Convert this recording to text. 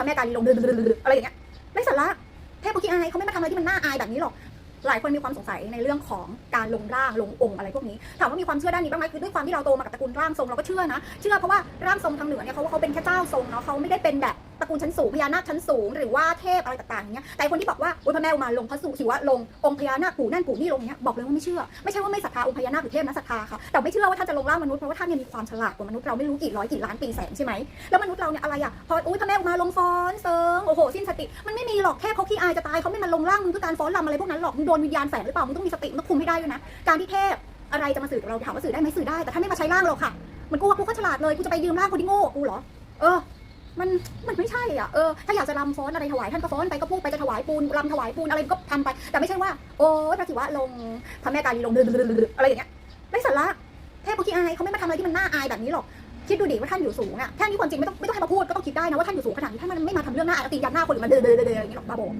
พระแม่กาลีลงดื้อๆๆอะไรอย่างเงี้ยไม่สาระเทพบุคีอายเขาไม่มาทำอะไรที่มันน่าอายแบบนี้หรอกหลายคนมีความสงสัยในเรื่องของการลงร่างลงองค์อะไรพวกนี้ถามว่ามีความเชื่อด้านนี้บ้างไหมคือด้วยความที่เราโตมากับตระกูลร่างทรงเราก็เชื่อนะ เชื่อเพราะว่าร่างทรงทางเหนือเนี่ยเขาเขาเป็นแค่เจ้าทรงเนาะเขาไม่ได้เป็นแบบ ตระกูลชั้นสูงพญานาคชั้นสูง หรือว่าเทพอะไรต่างๆอย่างเงี้ยแต่คนที่บอกว่าอุยพระแม่อุมาลงพระสุศิวะลงองค์พญานาคปู่นั่นปู่นี่ลงเนี้ยบอกเลยว่าไม่เชื่อไม่ใช่ว่าไม่ศรัทธาองค์พญานาคหรือเทพนะศรัทธาค่ะแต่ไม่เชื่อว่าท่านจะลงร่างมนุษย์เพราะว่าท่านเนี่ยมีความฉลาดกว่ามนุษย์เราไม่รู้กี่ร้อยกี่ล้านปีแสงใช่ไหมแล้วมนุษย์เราเนี่ยอะไรอะพออุ้ยพระแม่อุมาลงฟ้อนเซิงโอ้โหสิ้นสติมันไม่มีหรอกแค่เขาขี้อายจะตายเขาไม่มาลงร่างมึงด้วยการฟ้อนรำอะไรพวกนั้นหรอกมึงโดนวิญญาณแฝงหรือเปล่ามึงต้องมีสติมึงต้องคุมให้ได้ด้วยนะการที่เทพอะไรจะมาสื่อกับเราถามว่าสื่อได้ไหมสื่อได้แต่ถ้าไม่มาใช้ร่างเราค่ะมันกูว่ากูก็ฉลาดเลยกูจะไปยืมร่างคนที่โง่กูเหรอเออ มันมันไม่ใช่อะเออถ้าอยากจะรำฟ้อนอะไรถวายท่านก็ฟ้อนไปก็พูดไปจะถวายปูนรำถวายปูนอะไรก็ทำไป แต่ไม่ใช่ว่า โอ้พระศิวะลงพระแม่กาลีลงเดื้อๆๆๆอะไรอย่างเงี้ยไร้สาระเทพวกที่อายเขาไม่มาทำอะไรที่มันน่าอายแบบนี้หรอกคิดดูดิว่าท่านอยู่สูงอะแค่นี้ความจริงไม่ต้องไม่ต้องให้มาพูดก็ต้องคิดได้นะว่าท่านอยู่สูงขนาดนี้ท่านมันไม่มาทำเรื่องหน้าอายตีนยันหน้าคนอื่นมาเดือดเดือดเดือดอย่างนี้หรอกบ้าบอ